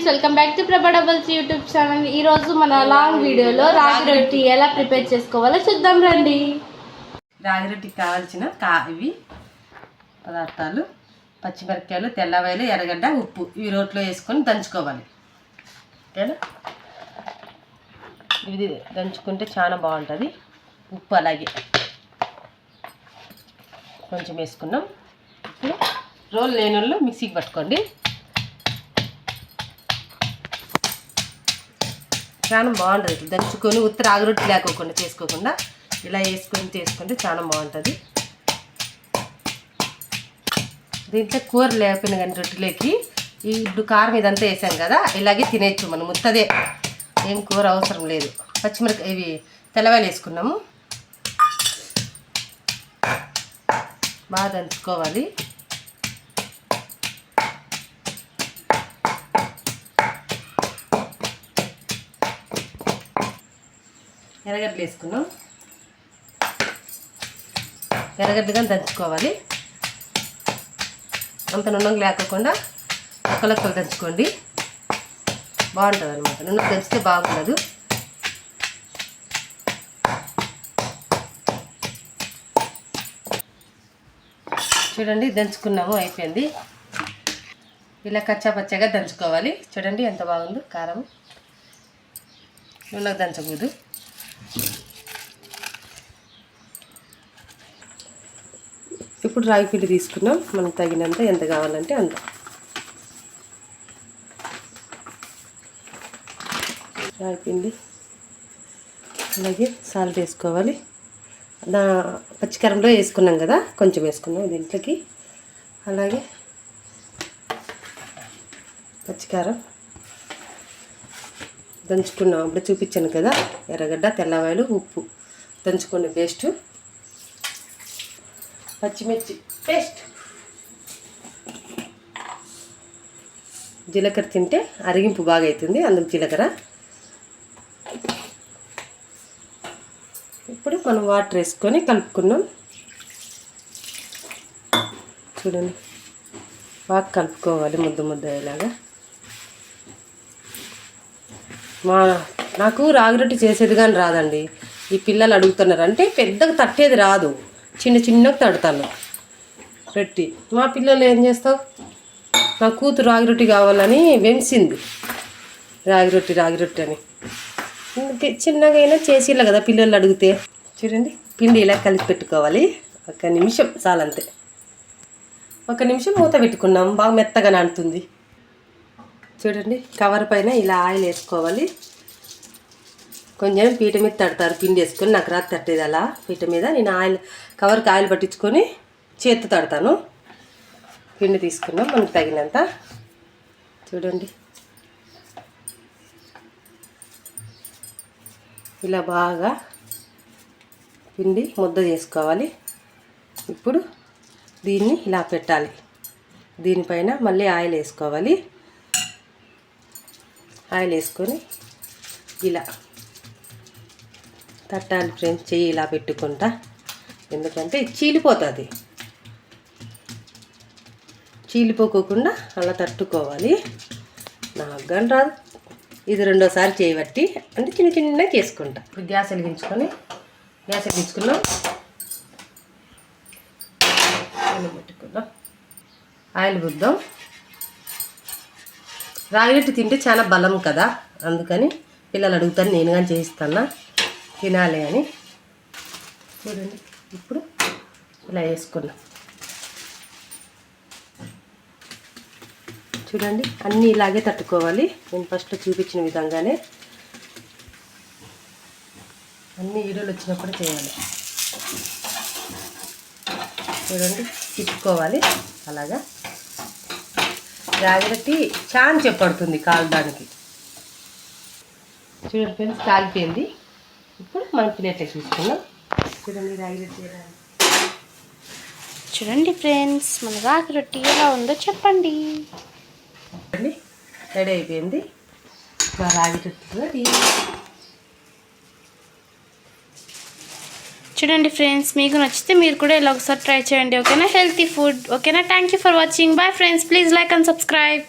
Friends welcome back to Prabha doubles YouTube channel. ఈ రోజు మన లాంగ్ వీడియోలో రాగి రొట్టి ఎలా ప్రిపేర్ చేసుకోవాలో చూద్దాం రండి. రాగి రొట్టికి కావాల్సిన కా ఇవి పదార్థాలు పచ్చిమిరపకాయలు తెల్లవాయలు ఎర్రగడ్డ ఉప్పు ఇవి రోట్లో వేసుకొని దంచుకోవాలి. ఓకేనా? ఇది దంచుకుంటే చాలా బాగుంటుంది. ఉప్పు అలాగే కొంచెం వేసుకున్నాం. ఇప్పుడు రోల్ లేని వాళ్ళు మిక్సీకి పట్టుకోండి. చాలా బాగుంటుంది. ఇట్లా దంచుకొని ఉత్తర ఆగురొట్టి లేకోకుండా చేసుకోకుండా ఇలా వేసుకొని చేసుకుంటే చాలా బాగుంటుంది. దీంట్లో కూర లేకపోయినా కానీ రొట్టెలోకి ఈ ఇప్పుడు కారం ఇదంతా వేసాం కదా ఇలాగే తినేచ్చు మనం ముత్తదే. ఏం కూర అవసరం లేదు. పచ్చిమిరపకాయ ఇవి తెల్లవాయలు వేసుకున్నాము. బాగా దంచుకోవాలి. ఎర్రగడ్డలు వేసుకున్నాం ఎర్రగడ్డగా దంచుకోవాలి. అంత నున్నం లేకుండా ఒకలొక్కలు దంచుకోండి. బాగుంటుంది అనమాట నున్న దంచితే బాగుండదు. చూడండి దంచుకున్నాము అయిపోయింది. ఇలా కచ్చా పచ్చగా దంచుకోవాలి. చూడండి ఎంత బాగుందో కారం. నున్నగా దంచకూడదు. ఇప్పుడు రాగి పిండి తీసుకున్నాం మనకు తగినంత ఎంత కావాలంటే అంత. రాగి పిండి అలాగే సాల్ట్ వేసుకోవాలి. దా పచ్చికారంలో వేసుకున్నాం కదా కొంచెం వేసుకున్నాం దీంట్లోకి. అలాగే పచ్చికారం దంచుకున్నాం. అప్పుడు చూపించాను కదా ఎర్రగడ్డ తెల్లవాయలు ఉప్పు. దంచుకున్న పేస్టు పచ్చిమిర్చి పేస్ట్ జీలకర్ర తింటే అరిగింపు బాగా అవుతుంది అందుకు జీలకర్ర. ఇప్పుడు మనం వాటర్ వేసుకొని కలుపుకున్నాం. చూడండి బాగా కలుపుకోవాలి ముద్ద ముద్ద అయ్యేలాగా. మా నాకు రాగి రొట్టి చేసేది కానీ రాదండి. ఈ పిల్లలు అడుగుతున్నారు. అంటే పెద్దగా తట్టేది రాదు. చిన్న చిన్నగా తడతాను. రొట్టి మా పిల్లలు ఏం చేస్తావు? నా కూతురు రాగి రొట్టి కావాలని వెంసింది రాగి రొట్టి రాగి రొట్టి అని చిన్నగా అయినా చేసిలా కదా పిల్లలు అడిగితే. చూడండి పిండి ఇలా కలిపి పెట్టుకోవాలి. ఒక నిమిషం చాలంతే. ఒక నిమిషం మూత పెట్టుకున్నాం. బాగా మెత్తగా నానుతుంది. చూడండి కవర్ పైన ఇలా ఆయిల్ వేసుకోవాలి. కొంచెం పీట మీద తడతారు పిండి వేసుకొని. నాకు రాత్రి తట్టేది అలా. పీట మీద నేను ఆయిల్ కవర్కి ఆయిల్ పట్టించుకొని చేతి తడతాను. పిండి తీసుకున్నాం మనకు తగినంత. చూడండి. ఇలా బాగా పిండి ముద్ద చేసుకోవాలి. ఇప్పుడు దీన్ని ఇలా పెట్టాలి. దీనిపైన మళ్ళీ ఆయిల్ వేసుకోవాలి. ఆయిల్ వేసుకొని ఇలా తట్టాలి ఫ్రెండ్స్ చెయ్యి ఇలా పెట్టుకుంటా. ఎందుకంటే చీలిపోతుంది. చీలిపోకోకుండా అలా తట్టుకోవాలి. నాకు కానీ రాదు. ఇది రెండోసారి చేయబట్టి అంటే చిన్న చిన్న చేసుకుంటా. ఇప్పుడు గ్యాస్ వెలిగించుకొని గ్యాస్ వెలిగించుకున్నాం ఆయిల్ పెట్టుకుందాం. ఆయిల్ బుద్దాం రాగిరొట్టి తింటే చాలా బలం కదా. అందుకని పిల్లలు అడుగుతారు నేను కానీ చేయిస్తాను? తినాలి అని. చూడండి ఇప్పుడు ఇలా వేసుకున్నాం. చూడండి అన్నీ ఇలాగే తట్టుకోవాలి. నేను ఫస్ట్ చూపించిన విధంగానే. అన్ని ఈడలు వచ్చినప్పుడు చేయాలి. చూడండి తిప్పుకోవాలి. అలాగా. రాగిరొట్టి చాలా చెప్పడుతుంది కాలడానికి చూడండి ఫ్రెండ్స్ కాలిపోయింది. ఇప్పుడు మనం ప్లేట్లో చూసుకుందాం. చూడండి రాగిరొట్టి. చూడండి ఫ్రెండ్స్ మన రాగి రొట్టి ఎలా ఉందో చెప్పండి. రెడీ అయిపోయింది. మా రాగిరొట్టి చూడండి ఫ్రెండ్స్ మీకు నచ్చితే మీరు కూడా ఇలా ఒకసారి ట్రై చేయండి ఓకేనా హెల్తీ ఫుడ్ ఓకేనా thank you for watching bye friends please like and subscribe